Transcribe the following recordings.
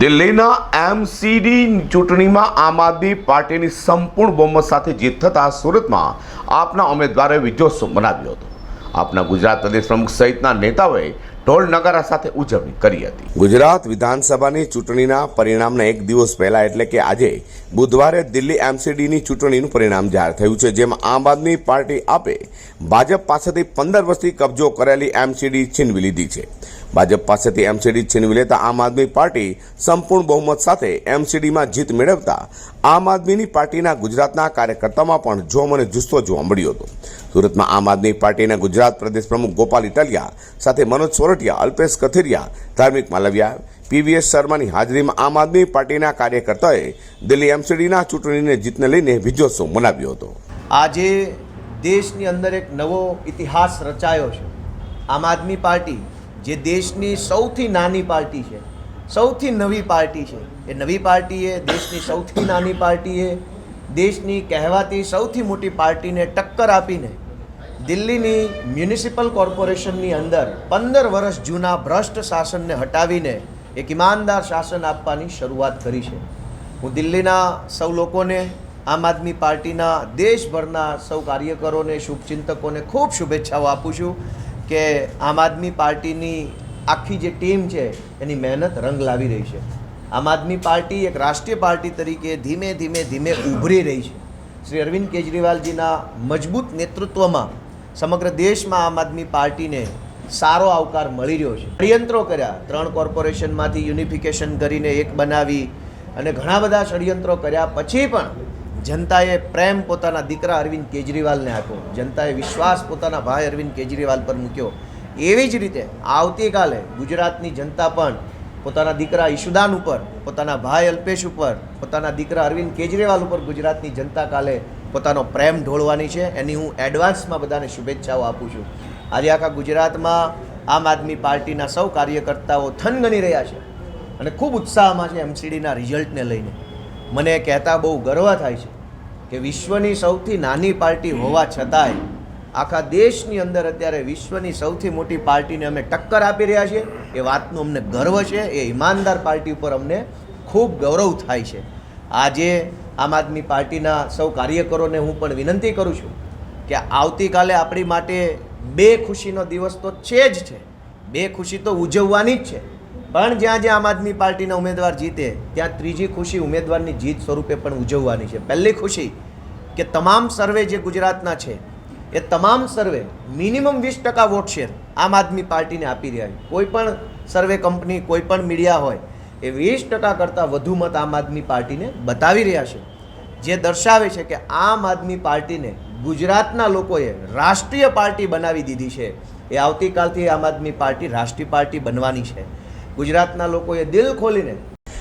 દિલ્હીના એમસીડી ચૂંટણીમાં આમ આદમી પાર્ટીની સંપૂર્ણ બહુમત સાથે જીત થતાં સુરતમાં આપના ઉમેદવારે વિજયોત્સવ મનાવ્યો હતો. આપના ગુજરાત પ્રદેશ પ્રમુખ સહિતના નેતાઓએ ઢોલ નગારા સાથે ઉજવણી કરી હતી. ગુજરાત વિધાનસભાની ચૂંટણીના પરિણામના એક દિવસ પહેલા એટલે કે આજે બુધવારે દિલ્હી એમસીડીની ચૂંટણીનું પરિણામ જાહેર થયું છે, જેમાં આમ આદમી પાર્ટી આપે ભાજપ પાસેથી પંદર વર્ષથી કબજો કરેલી એમસીડી છીનવી લીધી છે. ભાજપ પાસેથી એમસીડી છીનવી લેતા આમ આદમી પાર્ટી સંપૂર્ણ બહુમત સાથે એમસીડીમાં જીત મેળવતા આમ આદમીની પાર્ટીના ગુજરાતના કાર્યકર્તામાં પણ જોમ અને જુસ્સો જોવા મળ્યો હતો. સુરતમાં આમ આદમી પાર્ટીના ગુજરાત પ્રદેશ પ્રમુખ ગોપાલ ઇટાલિયા સાથે મનોજ સોરઠિયા અલ્પેશ કથિરિયા, ધાર્મિક માલવિયા, પીવીએસ શર્માની હાજરીમાં આમ આદમી પાર્ટીના કાર્યકર્તાઓએ દિલ્હી એમસીડીના ચૂંટણીને જીતને લઈને વિજયોત્સવ મનાવ્યો હતો. આજે દેશની અંદર એક નવો ઇતિહાસ રચાયો છે. આમ આદમી પાર્ટી જે દેશની સૌથી નાની પાર્ટી છે, સૌથી નવી પાર્ટી છે, એ નવી પાર્ટીએ દેશની સૌથી નાની પાર્ટીએ દેશની કહેવાતી સૌથી મોટી પાર્ટીને ટક્કર આપીને દિલ્હીની મ્યુનિસિપલ કોર્પોરેશનની અંદર પંદર વર્ષ જૂના ભ્રષ્ટ શાસનને હટાવીને એક ઈમાનદાર શાસન આપવાની શરૂઆત કરી છે. હું દિલ્હીના સૌ લોકોને, આમ આદમી પાર્ટીના દેશભરના સૌ કાર્યકરોને, શુભચિંતકોને ખૂબ શુભેચ્છાઓ આપું છું કે આમ આદમી પાર્ટીની આખી જે ટીમ છે એની મહેનત રંગ લાવી રહી છે. આમ આદમી પાર્ટી એક રાષ્ટ્રીય પાર્ટી તરીકે ધીમે ધીમે ધીમે ઉભરી રહી છે. શ્રી અરવિંદ કેજરીવાલજીના મજબૂત નેતૃત્વમાં સમગ્ર દેશમાં આમ આદમી પાર્ટીને સારો આવકાર મળી રહ્યો છે. ષડયંત્રો કર્યા. ત્રણ કોર્પોરેશનમાંથી યુનિફિકેશન કરીને એક બનાવી અને ઘણા બધા ષડયંત્રો કર્યા. પછી પણ જનતાએ પ્રેમ પોતાના દીકરા અરવિંદ કેજરીવાલને આપ્યો. જનતાએ વિશ્વાસ પોતાના ભાઈ અરવિંદ કેજરીવાલ પર મૂક્યો. એવી જ રીતે આવતીકાલે ગુજરાતની જનતા પણ પોતાના દીકરા ઈશુદાન ઉપર, પોતાના ભાઈ અલ્પેશ ઉપર, પોતાના દીકરા અરવિંદ કેજરીવાલ ઉપર ગુજરાતની જનતા કાલે પોતાનો પ્રેમ ઢોળવાની છે. એની હું એડવાન્સમાં બધાને શુભેચ્છાઓ આપું છું. આજે આખા ગુજરાતમાં આમ આદમી પાર્ટીના સૌ કાર્યકર્તાઓ થનગની રહ્યા છે. અને ખૂબ ઉત્સાહમાં છે એમસીડીના રિઝલ્ટને લઈને. મને કહેતા બહુ ગર્વ થાય છે કે વિશ્વની સૌથી નાની પાર્ટી હોવા છતાંય આખા દેશની અંદર અત્યારે વિશ્વની સૌથી મોટી પાર્ટીને અમે ટક્કર આપી રહ્યા છીએ. એ વાતનું અમને ગર્વ છે. એ ઈમાનદાર પાર્ટી ઉપર અમને ખૂબ ગૌરવ થાય છે. આજે આમ આદમી પાર્ટીના સૌ કાર્યકરોને હું પણ વિનંતી કરું છું કે આવતીકાલે આપણી માટે બે ખુશીનો દિવસ તો છે જ છે. બે ખુશી તો ઉજવવાની જ છે. પણ જ્યાં જ્યાં આમ આદમી પાર્ટીના ઉમેદવાર જીતે, ત્યાં ત્રીજી ખુશી ઉમેદવારની જીત સ્વરૂપે પણ ઉજવવાની છે. પહેલી ખુશી કે તમામ સર્વે જે ગુજરાતના છે, એ તમામ સર્વે મિનિમમ વીસ ટકા વોટ શેર આમ આદમી પાર્ટીને આપી રહ્યા છે. કોઈ પણ સર્વે કંપની, કોઈ પણ મીડિયા હોય એ વીસ ટકા કરતાં વધુ મત આમ આદમી પાર્ટીને બતાવી રહ્યા છે. જે દર્શાવે છે કે આમ આદમી પાર્ટીને ગુજરાતના લોકોએ રાષ્ટ્રીય પાર્ટી બનાવી દીધી છે. એ આવતીકાલથી આમ આદમી પાર્ટી રાષ્ટ્રીય પાર્ટી બનવાની છે. ગુજરાતના લોકોએ દિલ ખોલીને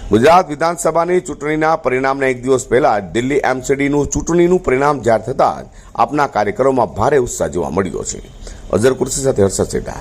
ગુજરાત વિધાનસભાની ચૂંટણીના પરિણામને એક દિવસ પહેલા દિલ્હી એમસીડીનું ચૂંટણીનું પરિણામ જાહેર થતાં આપના કાર્યક્રમોમાં ભારે ઉત્સાહ જોવા મળ્યો છે. અઝર કુર્સી સાથે હર્ષદ સેઠા